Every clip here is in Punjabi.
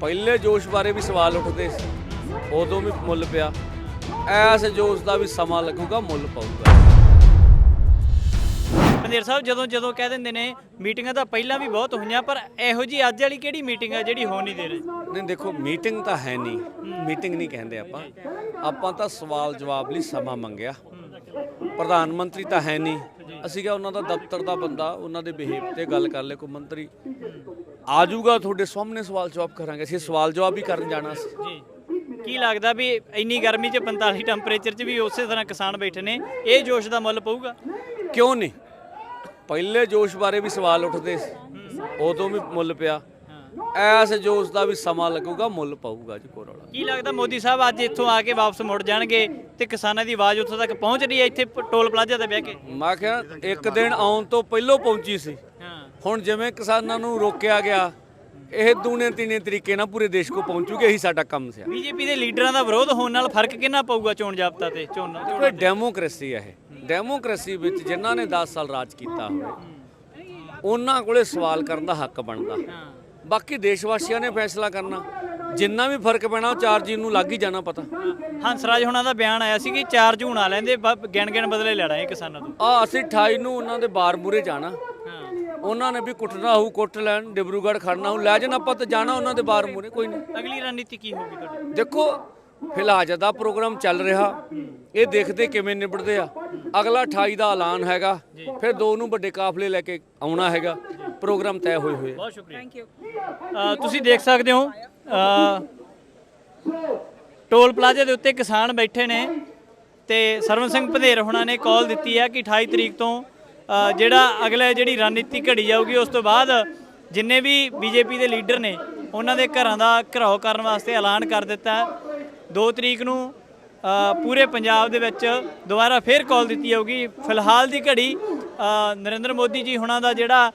ਪਹਿਲੇ ਜੋਸ਼ ਬਾਰੇ ਵੀ ਸਵਾਲ ਉੱਠਦੇ ਸੀ ਉਦੋਂ ਵੀ ਮੁੱਲ ਪਿਆ। ਐਸ ਜੋਸ਼ ਦਾ ਵੀ ਸਮਾਂ ਲੱਗੂਗਾ ਮੁੱਲ ਪਊਗਾ। ਪੰਦੇਰ ਸਾਹਿਬ ਜਦੋਂ ਜਦੋਂ ਕਹਿ ਦਿੰਦੇ ਨੇ ਮੀਟਿੰਗਾਂ ਤਾਂ ਪਹਿਲਾਂ ਵੀ ਬਹੁਤ ਹੋਈਆਂ ਪਰ ਇਹੋ ਜੀ ਅੱਜ ਵਾਲੀ ਕਿਹੜੀ ਮੀਟਿੰਗ ਆ ਜਿਹੜੀ ਹੋ ਨਹੀਂ ਦੇ ਰਹੀ? ਨਹੀਂ ਦੇਖੋ ਮੀਟਿੰਗ ਤਾਂ ਹੈ ਨਹੀਂ। ਮੀਟਿੰਗ ਨਹੀਂ ਕਹਿੰਦੇ ਆਪਾਂ। ਆਪਾਂ ਤਾਂ ਸਵਾਲ ਜਵਾਬ ਲਈ ਸਮਾਂ ਮੰਗਿਆ। ਪ੍ਰਧਾਨ ਮੰਤਰੀ ਤਾਂ ਹੈ ਨਹੀਂ। ਅਸੀਂ ਕਿਹਾ ਉਹਨਾਂ ਦਾ ਦਫ਼ਤਰ ਦਾ ਬੰਦਾ ਉਹਨਾਂ ਦੇ ਬਿਹੇਵ ਤੇ ਗੱਲ ਕਰ ਲੈ ਕੋਈ ਮੰਤਰੀ। ਆ ਜਾਊਗਾ ਤੁਹਾਡੇ ਸਾਹਮਣੇ ਸਵਾਲ ਜਵਾਬ ਕਰਾਂਗੇ। ਅਸੀਂ ਸਵਾਲ ਜਵਾਬ ਵੀ ਕਰਨ ਜਾਣਾ ਸੀ। ਜੀ। ਕੀ ਲੱਗਦਾ ਵੀ ਇੰਨੀ ਗਰਮੀ 'ਚ 45 ਟੈਂਪਰੇਚਰ 'ਚ ਵੀ ਉਸੇ ਤਰ੍ਹਾਂ ਕਿਸਾਨ ਬੈਠੇ ਨੇ? ਇਹ ਜੋਸ਼ ਦਾ ਮੁੱਲ ਪਊਗਾ? ਕਿਉਂ ਨਹੀਂ? ਪਹਿਲੇ ਜੋਸ਼ ਬਾਰੇ ਵੀ ਸਵਾਲ ਉੱਠਦੇ ਸੀ। ਉਦੋਂ ਵੀ ਮੁੱਲ ਪਿਆ। ਐਸ ਜੋਸ਼ ਦਾ ਵੀ ਸਮਾਂ ਲੱਗੂਗਾ ਮੁੱਲ ਪਊਗਾ ਜੀ ਕੋਰੋਲਾ ਕੀ ਲੱਗਦਾ ਮੋਦੀ ਸਾਹਿਬ ਅੱਜ ਇੱਥੋਂ ਆ ਕੇ ਵਾਪਸ ਮੁੜ ਜਾਣਗੇ ਤੇ ਕਿਸਾਨਾਂ ਦੀ ਆਵਾਜ਼ ਉੱਥੋਂ ਤੱਕ ਪਹੁੰਚ ਰਹੀ ਹੈ ਇੱਥੇ ਪ- ਟੋਲ ਪਲਾਜ਼ਾ ਤੇ ਬਹਿ ਕੇ? ਮੈਂ ਕਿਹਾ ਇੱਕ ਦਿਨ ਆਉਣ ਤੋਂ ਪਹਿਲਾਂ ਪਹੁੰਚੀ ਸੀ। ਹਾਂ। ਹੁਣ ਜਿਵੇਂ ਕਿਸਾਨਾਂ ਨੂੰ ਰੋਕਿਆ ਗਿਆ ਇਹ ਦੂਨੇ ਤੀਨੇ ਤਰੀਕੇ ਨਾਲ ਪੂਰੇ ਦੇਸ਼ ਕੋ ਪਹੁੰਚੂਗੇ ਇਹੀ ਸਾਡਾ ਕੰਮ ਸੀ। ਬੀਜੇਪੀ ਦੇ ਲੀਡਰਾਂ ਦਾ ਵਿਰੋਧ ਹੋਣ ਨਾਲ ਫ਼ਰਕ ਕਿੰਨਾ ਪਊਗਾ ਚੋਣ ਜਾਬਤਾ ਤੇ ਚੋਣ ਕੋਈ ਡੈਮੋਕ੍ਰੇਸੀ ਹੈ ਇਹ। ਡੈਮੋਕ੍ਰੇਸੀ ਵਿੱਚ ਜਿਨ੍ਹਾਂ ਨੇ 10 ਸਾਲ ਰਾਜ ਕੀਤਾ ਹੋਵੇ ਉਹਨਾਂ ਕੋਲੇ ਸਵਾਲ ਕਰਨ ਦਾ ਹੱਕ ਬਣਦਾ। ਬਾਕੀ ਦੇਸ਼ ਵਾਸੀਆਂ ਨੇ ਫੈਸਲਾ ਕਰਨਾ। ਜਿੰਨਾ ਵੀ ਫ਼ਰਕ ਪੈਣਾ ਉਹ 4 ਜੀਨ ਨੂੰ ਲੱਗ ਹੀ ਜਾਣਾ ਪਤਾ। ਹੰਸਰਾਜ ਹੁਣਾਂ ਦਾ ਬਿਆਨ ਆਇਆ ਸੀ ਕਿ 4 ਜੂਨ ਆ ਲੈਂਦੇ ਗਿਣ ਗਿਣ ਬਦਲੇ ਲੈਣਾ ਇਹ ਕਿਸਾਨਾਂ ਤੋਂ। ਆ ਅਸੀਂ 28 ਨੂੰ ਉਹਨਾਂ ਦੇ ਬਾਰ ਮੂਰੇ ਜਾਣਾ ਉਹਨਾਂ ਨੇ ਵੀ ਕੁੱਟਣਾ ਹੋਊ ਕੁੱਟ ਲੈਣ ਡਿਬਰੂਗੜ੍ਹ ਖੜਨਾ ਹੋਊ। ਲੈ ਜਾਣ ਆਪਾਂ ਤਾਂ ਜਾਣਾ ਉਹਨਾਂ ਦੇ ਬਾਰ ਮੂਰੇ ਕੋਈ ਨਹੀਂ। ਅਗਲੀ ਰਣਨੀਤੀ ਕੀ ਹੋਊਗੀ ਤੁਹਾਡੀ? ਦੇਖੋ ਫਿਲਹਾਲ ਜਦ ਦਾ ਪ੍ਰੋਗਰਾਮ ਚੱਲ ਰਿਹਾ। ਇਹ ਦੇਖਦੇ ਕਿਵੇਂ ਨਿਬੜਦੇ ਆ। ਅਗਲਾ 28 ਦਾ ਐਲਾਨ ਹੈਗਾ। ਫਿਰ ਦੋ ਨੂੰ ਵੱਡੇ ਕਾਫਲੇ ਲੈ ਕੇ ਆਉਣਾ ਹੈਗਾ। ਪ੍ਰੋਗਰਾਮ ਤੈਅ ਹੋਏ ਹੋਏ ਆ। ਬਹੁਤ ਸ਼ੁਕਰੀਆ। ਥੈਂਕ ਯੂ ਤੁਸੀਂ ਦੇਖ ਸਕਦੇ ਹੋ ਅ, ਟੋਲ ਪਲਾਜ਼ਾ ਦੇ ਉੱਤੇ ਕਿਸਾਨ ਬੈਠੇ ਨੇ ਤੇ ਸਰਵਨ ਸਿੰਘ ਭਦੇਰ ਹੁਣਾਂ ਨੇ ਕਾਲ ਦਿੱਤੀ ਹੈ ਕਿ 28 ਤਰੀਕ ਤੋਂ ਅ, ਜਿਹੜਾ ਅਗਲੇ ਜਿਹੜੀ ਰਣਨੀਤੀ ਘੜੀ ਜਾਊਗੀ ਉਸ ਤੋਂ ਬਾਅਦ ਜਿੰਨੇ ਵੀ ਬੀਜੇਪੀ ਦੇ ਲੀਡਰ ਨੇ ਉਹਨਾਂ ਦੇ ਘਰਾਂ ਦਾ ਘਰਾਓ ਕਰਨ ਵਾਸਤੇ ਐਲਾਨ ਕਰ ਦਿੱਤਾ ਹੈ। 2 ਤਰੀਕ ਨੂੰ ਅ, ਪੂਰੇ ਪੰਜਾਬ ਦੇ ਵਿੱਚ ਦੁਬਾਰਾ ਫੇਰ ਕਾਲ ਦਿੱਤੀ ਜਾਊਗੀ। ਫਿਲਹਾਲ ਦੀ ਘੜੀ ਅ, ਨਰਿੰਦਰ ਮੋਦੀ ਜੀ ਹੁਣਾਂ ਦਾ ਜਿਹੜਾ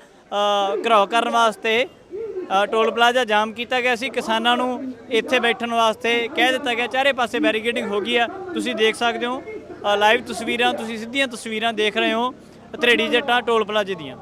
ਘਰਾਓ ਕਰਨ ਵਾਸਤੇ ਟੋਲ ਪਲਾਜ਼ਾ ਜਾਮ ਕੀਤਾ ਗਿਆ ਸੀ। ਕਿਸਾਨਾਂ ਨੂੰ ਇੱਥੇ ਬੈਠਣ ਵਾਸਤੇ ਕਹਿ ਦਿੱਤਾ ਗਿਆ। ਚਾਰੇ ਪਾਸੇ ਬੈਰੀਕੇਡਿੰਗ ਹੋ ਗਈ ਆ। ਤੁਸੀਂ ਦੇਖ ਸਕਦੇ ਹੋ। ਲਾਈਵ ਤਸਵੀਰਾਂ, ਤੁਸੀਂ ਸਿੱਧੀਆਂ ਤਸਵੀਰਾਂ ਦੇਖ ਰਹੇ ਹੋ। ਧਰੇੜੀ ਜੱਟਾਂ ਟੋਲ ਪਲਾਜ਼ੇ ਦੀਆਂ।